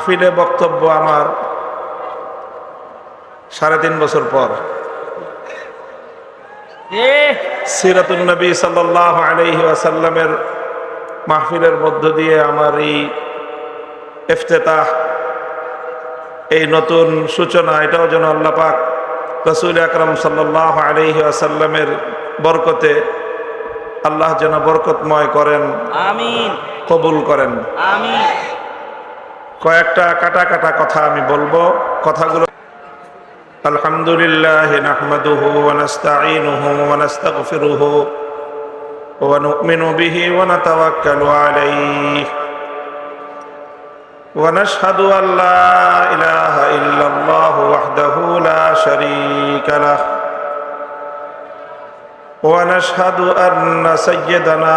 মাহফিলে বক্তব্য আমার সাড়ে তিন বছর পর। সিরাতুল নবী সাল্লাহ আলহি আসাল্লামের মাহফিলের মধ্য দিয়ে আমার এই ইফতেতাহ এই নতুন সূচনা এটাও যেন আল্লাহ পাক রসুল আকরম সাল্লাহ আলহি আসাল্লামের বরকতে আল্লাহ যেন বরকতময় করেন আমিন। কবুল করেন। আমিন। কয়েকটা কাটা কাটা কথা আমি বলব। কথাগুলো আলহামদুলিল্লাহ নাহমাদুহু ওয়া নাস্তাঈনুহু ওয়া নাস্তাগফিরুহু ওয়া নু'মিনু বিহি ওয়া নাতাওয়াক্কালু আলাইহি ওয়া নাশহাদু লা ইলাহা ইল্লাল্লাহু ওয়াহদাহু লা শারীকা লাহ ওয়া নাশহাদু আন্না সাইয়্যিদানা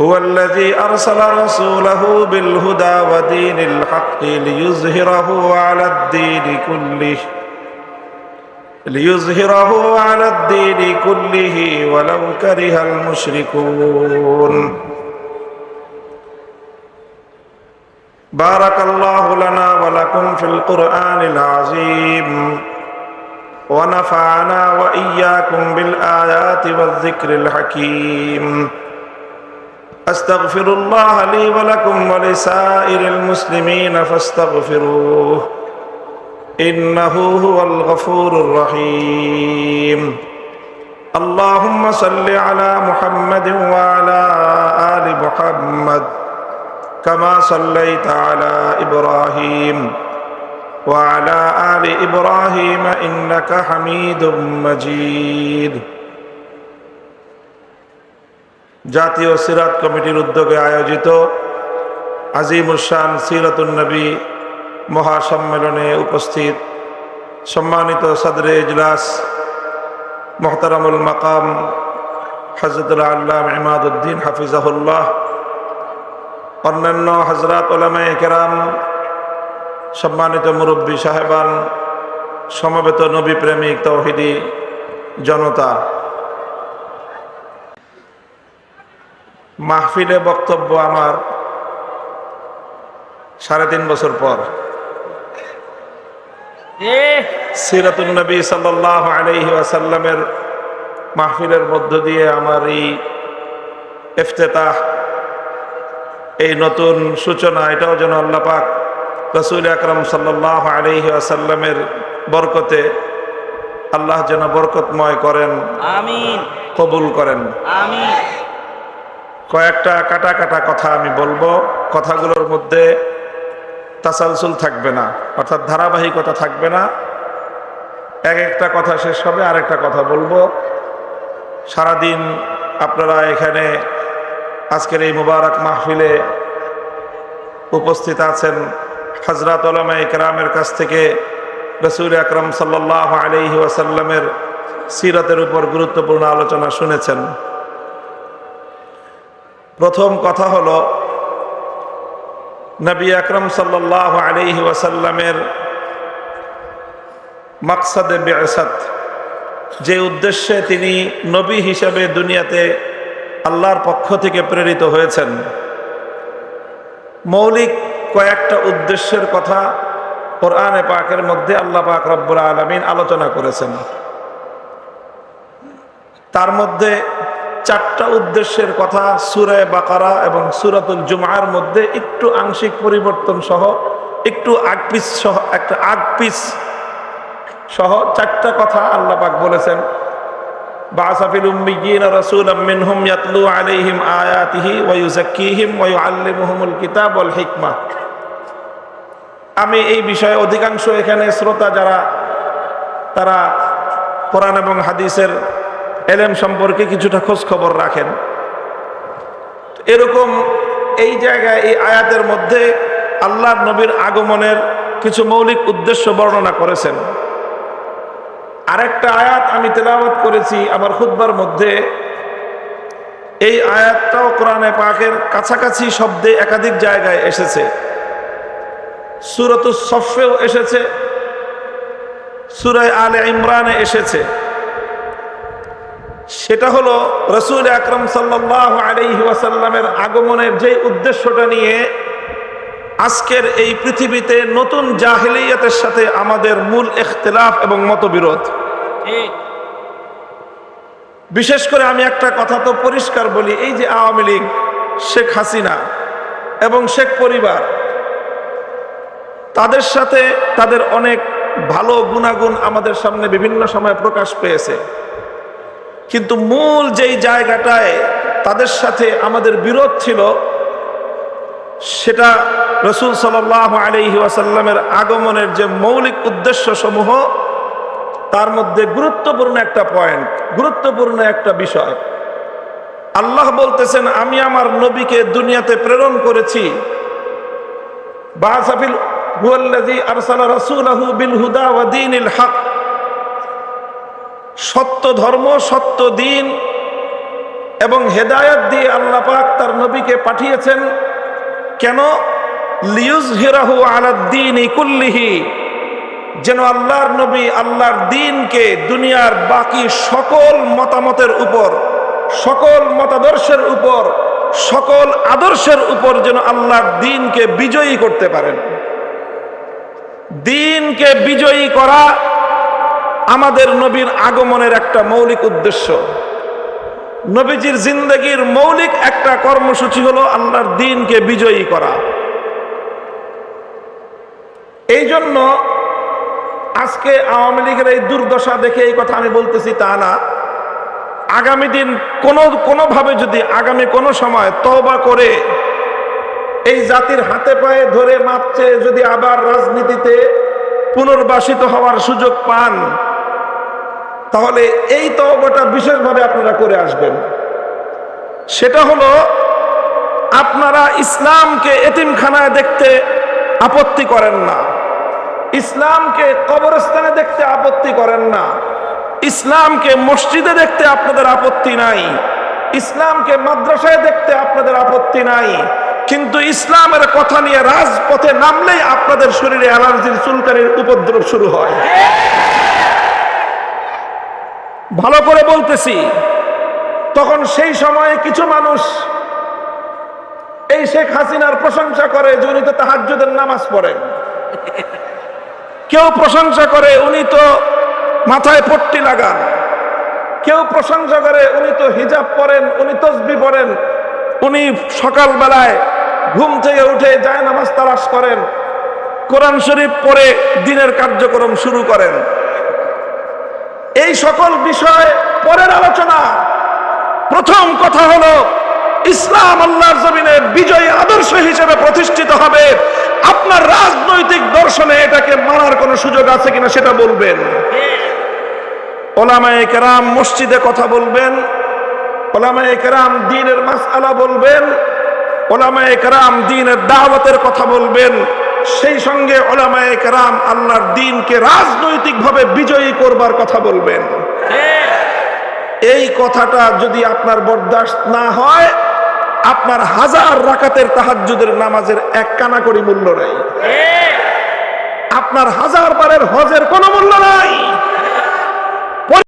هو الذي أرسل رسوله بالهدى ودين الحق ليظهره على الدين كله ليظهره على الدين كله ولو كره المشركون. بارك الله لنا ولكم في القرآن العظيم ونفعنا وإياكم بالآيات والذكر الحكيم. أستغفر الله لي ولكم ولسائر المسلمين فاستغفروه. إنه هو الغفور الرحيم. اللهم صل على محمد وعلى آل محمد كما صليت على إبراهيم وعلى آل إبراهيم إنك حميد مجيد. জাতীয় সিরাত কমিটির উদ্যোগে আয়োজিত আজিমুসান সিরাতুন্নবী মহাসম্মেলনে উপস্থিত সম্মানিত সদরে ইজলাস মোহতারামুল মাকাম হজরতুল আল্লাহ ইমাদুদ্দিন হাফিজাহুল্লাহ, অন্যান্য হজরত ওলামায় কেরাম, সম্মানিত মুরব্বী সাহেবান, সমবেত নবী প্রেমিক তৌহিদি জনতা মাহফিলে বক্তব্য আমার সাড়ে তিন বছর পর। সিরাতুল নবী সাল্লাহ আলহি আসাল্লামের মাহফিলের মধ্য দিয়ে আমার এই ইফতেতাহ এই নতুন সূচনা এটাও যেন আল্লাহ পাক রসুল আকরম সাল্লাহ আলহি আসাল্লামের বরকতে আল্লাহ যেন বরকতময় করেন আমিন। কবুল করেন। আমিন। কয়েকটা কাটা কাটা কথা আমি বলব। কথাগুলোর মধ্যে তাসালসুল থাকবে না, অর্থাৎ ধারাবাহিকতা থাকবে না। এক একটা কথা শেষ হবে, আরেকটা কথা বলব। সারাদিন আপনারা এখানে আজকের এই মুবারক মাহফিলে উপস্থিত আছেন হজরত ওলামা ইকরামের কাছ থেকে রসুল আকরম সাল্লাহ আলহি ওয়াসাল্লামের সিরতের উপর গুরুত্বপূর্ণ আলোচনা শুনেছেন। প্রথম কথা হলো, নবী আকরম সাল্লাহ আলহি ওয়াসাল্লামের মাকসাদে বেসাদ যে উদ্দেশ্যে তিনি নবী হিসাবে দুনিয়াতে আল্লাহর পক্ষ থেকে প্রেরিত হয়েছেন। মৌলিক কয়েকটা উদ্দেশ্যের কথা কোরআনে পাকের মধ্যে আল্লাহ পাক রব্বুল আলমিন আলোচনা করেছেন। তার মধ্যে চারটা উদ্দেশ্যের কথা সুরায় বাকারা এবং সুরাতুল জুমার মধ্যে একটু আংশিক পরিবর্তন সহ, একটু আগপিস সহ, একটা আগপিস সহ চারটা কথা আল্লাহ পাক বলেছেন। ইয়াতলু আয়াতিহি কিতাব আমি এই বিষয়ে অধিকাংশ এখানে শ্রোতা যারা, তারা কোরআন এবং হাদিসের এলেম সম্পর্কে কিছুটা খোঁজ খবর রাখেন। এরকম এই জায়গায়, এই আয়াতের মধ্যে আল্লাহ নবীর আগমনের কিছু মৌলিক উদ্দেশ্য বর্ণনা করেছেন। আরেকটা আয়াত আমি তেলাওয়াত করেছি আমার খুদ্বার মধ্যে। এই আয়াতটাও কোরআনে পাকের কাছাকাছি শব্দে একাধিক জায়গায় এসেছে। সুরত সফেও এসেছে। সুরায় আলে ইমরানে এসেছে। সেটা হলো রসুল আকরম সাল্লাহ ওয়াসাল্লামের আগমনের যে উদ্দেশ্যটা নিয়ে আজকের এই পৃথিবীতে নতুন জাহিলিয়াতের সাথে আমাদের মূল ইখতিলাফ এবং মতবিরোধ। বিশেষ করে আমি একটা কথা তো পরিষ্কার বলি এই যে আওয়ামী লীগ শেখ হাসিনা এবং শেখ পরিবার তাদের সাথে তাদের অনেক ভালো গুণাগুণ আমাদের সামনে বিভিন্ন সময় প্রকাশ পেয়েছে। কিন্তু মূল যেই জায়গাটায় তাদের সাথে আমাদের বিরোধ ছিল, সেটা রসুল সাল আলহি ওয়াসাল্লামের আগমনের যে মৌলিক উদ্দেশ্য সমূহ তার মধ্যে গুরুত্বপূর্ণ একটা পয়েন্ট গুরুত্বপূর্ণ একটা বিষয়। আল্লাহ বলতেছেন, আমি আমার নবীকে দুনিয়াতে প্রেরণ করেছি। বাসাফিল হুয়াল্লাযী আরসালা রাসূলাহু বিল হুদা ওয়া দীনিল হক। সত্য ধর্ম, সত্য দিন এবং হেদায়ত দিয়ে আল্লাহ পাক তার নবীকে পাঠিয়েছেন। কেন? লিয়ুজহিরাহু আলাদ-দীনি কুল্লিহি, যেন আল্লাহর নবী আল্লাহর দিনকে দুনিয়ার বাকি সকল মতামতের উপর, সকল মতাদর্শের উপর, সকল আদর্শের উপর যেন আল্লাহর দিনকে বিজয়ী করতে পারেন। দিনকে বিজয়ী করা আমাদের নবীর আগমনের একটা মৌলিক উদ্দেশ্য। নবীজির জিন্দগির মৌলিক একটা কর্মসূচি হলো আল্লাহর দিনকে বিজয়ী করা। এই জন্য আজকে আওয়ামী লীগের এই দুর্দশা দেখে এই কথা আমি বলতেছি তা না আগামী দিন কোনো, কোনোভাবে যদি আগামী কোনো সময় তওবা করে এই জাতির হাতে পায়ে ধরে মাপছে, যদি আবার রাজনীতিতে পুনর্বাসিত হওয়ার সুযোগ পান তাহলে এই তওবাটা বিশেষভাবে আপনারা করে আসবেন। সেটা হলো, আপনারা ইসলামকে এতিমখানায় দেখতে আপত্তি করেন না। ইসলামকে কবরস্থানে দেখতে আপত্তি করেন না। ইসলামকে মসজিদে দেখতে আপনাদের আপত্তি নাই। ইসলামকে মাদ্রাসায় দেখতে আপনাদের আপত্তি নাই। কিন্তু ইসলামের কথা নিয়ে রাজপথে নামলেই আপনাদের শরীরে অ্যালার্জির চুলকানির উপদ্রব শুরু হয়। ভালো করে বলতেছি, তখন সেই সময়ে কিছু মানুষ এই শেখ হাসিনার প্রশংসা করে যে উনি তো তাহাজ্জুদের নামাজ পড়েন। কেউ প্রশংসা করে উনি তো মাথায় পট্টি লাগান। কেউ প্রশংসা করে উনি তো হিজাব পরেন, উনি তসবি পড়েন উনি সকালবেলায় ঘুম থেকে উঠে যায় নামাজ তালাশ করেন, কোরআন শরীফ পরে দিনের কার্যক্রম শুরু করেন। এই সকল বিষয় পরের আলোচনা। প্রথম কথা হলো, ইসলাম আল্লাহর জমিনে বিজয়ী আদর্শ হিসেবে প্রতিষ্ঠিত হবে। আপনার রাজনৈতিক দর্শনে এটাকে মানার কোনো সুযোগ আছে কিনা সেটা বলবেন। ওলামায়ে কেরাম মসজিদে কথা বলবেন, ওলামায়ে কেরাম দিনের মাসআলা বলবেন, ওলামায়ে কেরাম দিনের দাওয়াতের কথা বলবেন সেই সঙ্গে ওলামায়ে কেরাম আল্লাহর দিনকে রাজনৈতিক ভাবে বিজয়ী করবার কথা বলবেন। এই কথাটা যদি আপনার বরদাস্ত না হয়, আপনার হাজার রাকাতের তাহাজুদের নামাজের এক কানা করি মূল্য নাই। আপনার হাজার বারের হজের